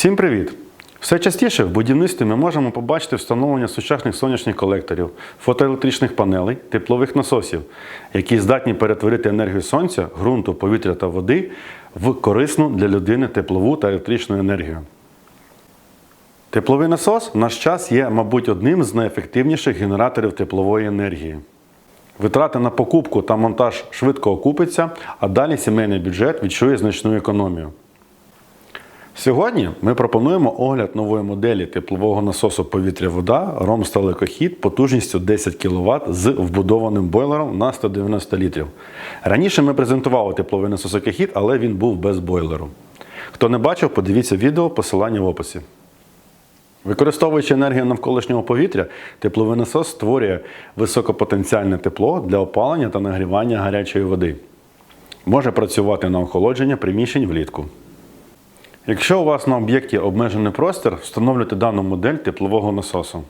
Всім привіт! Все частіше в будівництві ми можемо побачити встановлення сучасних сонячних колекторів, фотоелектричних панелей, теплових насосів, які здатні перетворити енергію сонця, ґрунту, повітря та води в корисну для людини теплову та електричну енергію. Тепловий насос в наш час є, мабуть, одним з найефективніших генераторів теплової енергії. Витрати на покупку та монтаж швидко окупиться, а далі сімейний бюджет відчує значну економію. Сьогодні ми пропонуємо огляд нової моделі теплового насосу повітря-вода Ромсталекохід потужністю 10 кВт з вбудованим бойлером на 190 літрів. Раніше ми презентували тепловий насосокохід, але він був без бойлеру. Хто не бачив, подивіться відео, посилання в описі. Використовуючи енергію навколишнього повітря, тепловий насос створює високопотенціальне тепло для опалення та нагрівання гарячої води. Може працювати на охолодження приміщень влітку. Якщо у вас на об'єкті обмежений простір, встановлюйте дану модель теплового насосу.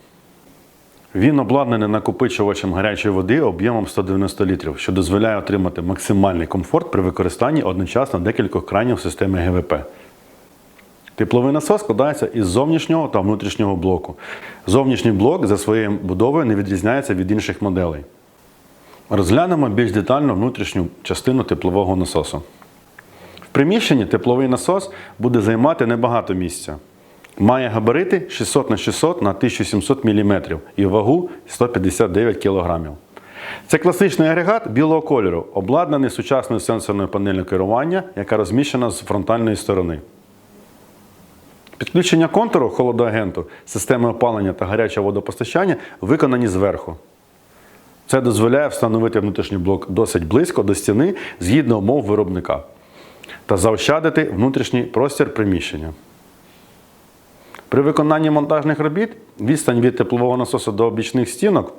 Він обладнаний накопичувачем гарячої води об'ємом 190 літрів, що дозволяє отримати максимальний комфорт при використанні одночасно декількох кранів системи ГВП. Тепловий насос складається із зовнішнього та внутрішнього блоку. Зовнішній блок за своєю будовою не відрізняється від інших моделей. Розглянемо більш детально внутрішню частину теплового насосу. Приміщенні тепловий насос буде займати небагато місця. Має габарити 600 на 600 на 1700 мм і вагу 159 кг. Це класичний агрегат білого кольору, обладнаний сучасною сенсорною панелью керування, яка розміщена з фронтальної сторони. Підключення контуру холодоагенту, системи опалення та гарячого водопостачання виконані зверху. Це дозволяє встановити внутрішній блок досить близько до стіни згідно умов виробника та заощадити внутрішній простір приміщення. При виконанні монтажних робіт відстань від теплового насосу до бічних стінок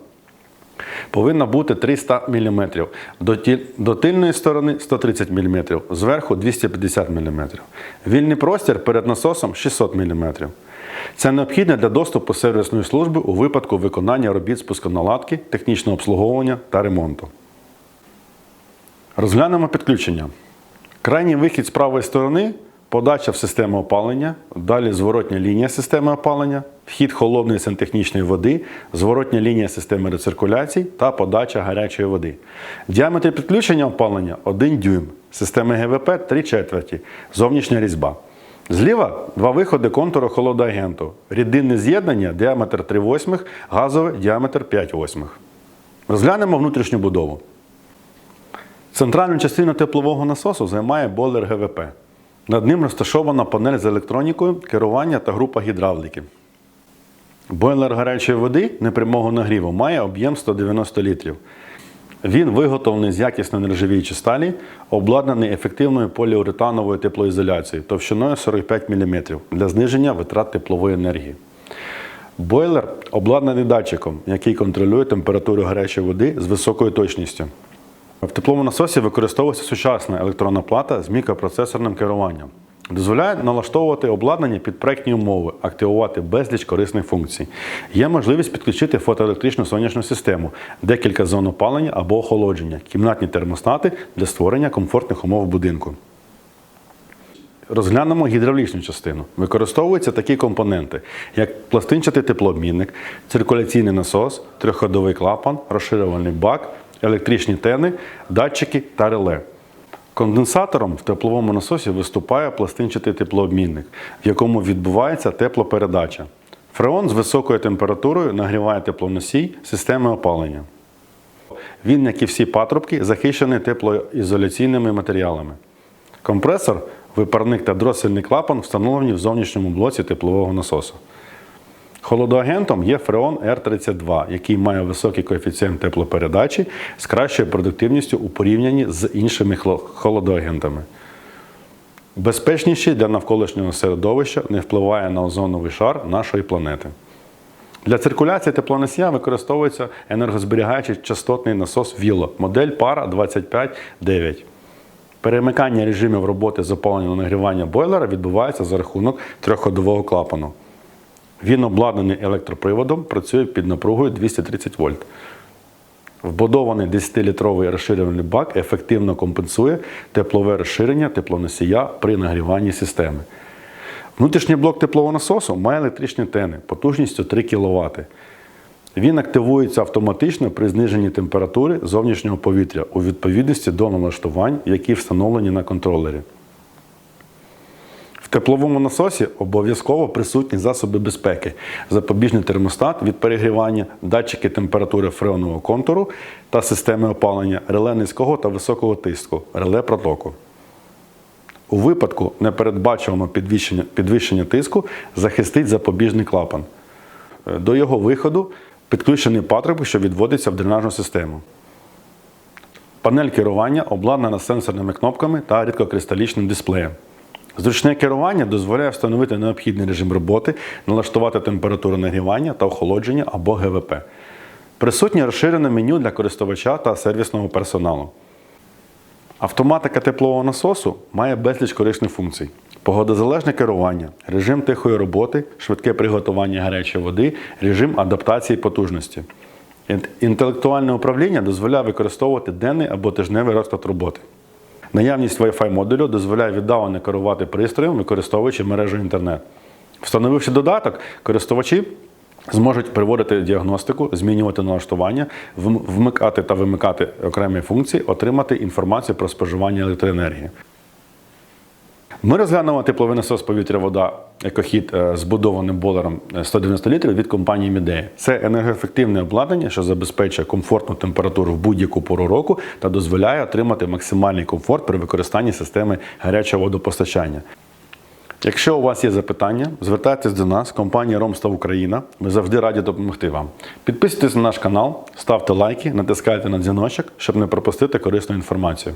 повинна бути 300 мм, до, тильної сторони 130 мм, зверху 250 мм. Вільний простір перед насосом 600 мм. Це необхідне для доступу сервісної служби у випадку виконання робіт спусконаладки, технічного обслуговування та ремонту. Розглянемо підключення. Крайній вихід з правої сторони подача в систему опалення, далі зворотня лінія системи опалення, вхід холодної сантехнічної води, зворотня лінія системи рециркуляцій та подача гарячої води. Діаметр підключення опалення 1 дюйм, системи ГВП 3 четверті, зовнішня різьба. Зліва два виходи контуру холодоагенту. Рідинне з'єднання діаметр 3 восьмих, газове діаметр 5 восьмих. Розглянемо внутрішню будову. Центральну частину теплового насосу займає бойлер ГВП. Над ним розташована панель з електронікою, керування та група гідравліки. Бойлер гарячої води непрямого нагріву має об'єм 190 літрів. Він виготовлений з якісної нержавіючої сталі, обладнаний ефективною поліуретановою теплоізоляцією товщиною 45 мм для зниження витрат теплової енергії. Бойлер обладнаний датчиком, який контролює температуру гарячої води з високою точністю. В тепловому насосі використовується сучасна електронна плата з мікропроцесорним керуванням. Дозволяє налаштовувати обладнання під проектні умови, активувати безліч корисних функцій. Є можливість підключити фотоелектричну сонячну систему, декілька зон опалення або охолодження, кімнатні термостати для створення комфортних умов будинку. Розглянемо гідравлічну частину. Використовуються такі компоненти, як пластинчатий теплообмінник, циркуляційний насос, трьохходовий клапан, розширювальний бак, електричні тени, датчики та реле. Конденсатором в тепловому насосі виступає пластинчатий теплообмінник, в якому відбувається теплопередача. Фреон з високою температурою нагріває теплоносій системи опалення. Він, як і всі патрубки, захищений теплоізоляційними матеріалами. Компресор, випарник та дросельний клапан встановлені в зовнішньому блоці теплового насосу. Холодоагентом є Freon R32, який має високий коефіцієнт теплопередачі з кращою продуктивністю у порівнянні з іншими холодоагентами. Безпечніший для навколишнього середовища не впливає на озоновий шар нашої планети. Для циркуляції теплоносія використовується енергозберігаючий частотний насос Віло, модель пара 259. Перемикання режимів роботи з нагрівання бойлера відбувається за рахунок трьохходового клапану. Він обладнаний електроприводом, працює під напругою 230 вольт. Вбудований 10-літровий розширювальний бак ефективно компенсує теплове розширення теплоносія при нагріванні системи. Внутрішній блок теплового насосу має електричні тени потужністю 3 кВт. Він активується автоматично при зниженні температури зовнішнього повітря у відповідності до налаштувань, які встановлені на контролері. Тепловому насосі обов'язково присутні засоби безпеки, запобіжний термостат від перегрівання, датчики температури фреонового контуру та системи опалення, реле низького та високого тиску, реле протоку. У випадку непередбачуваного підвищення, підвищення тиску захистить запобіжний клапан. Е, До його виходу підключений патрубок, що відводиться в дренажну систему. Панель керування обладнана сенсорними кнопками та рідкокристалічним дисплеєм. Зручне керування дозволяє встановити необхідний режим роботи, налаштувати температуру нагрівання та охолодження або ГВП. Присутнє розширене меню для користувача та сервісного персоналу. Автоматика теплового насосу має безліч корисних функцій: погодозалежне керування, режим тихої роботи, швидке приготування гарячої води, режим адаптації потужності. Інтелектуальне управління дозволяє використовувати денний або тижневий розклад роботи. Наявність Wi-Fi модулю дозволяє віддалено керувати пристроєм, використовуючи мережу інтернет. Встановивши додаток, користувачі зможуть приводити діагностику, змінювати налаштування, вмикати та вимикати окремі функції, отримати інформацію про споживання електроенергії. Ми розглянемо тепловий насос повітря-вода екохід е, з будованим болером е, 190 літрів від компанії Мідея. Це енергоефективне обладнання, що забезпечує комфортну температуру в будь-яку пору року та дозволяє отримати максимальний комфорт при використанні системи гарячого водопостачання. Якщо у вас є запитання, звертайтесь до нас, компанія Ромстав Україна. Ми завжди раді допомогти вам. Підписуйтесь на наш канал, ставте лайки, натискайте на дзвіночок, щоб не пропустити корисну інформацію.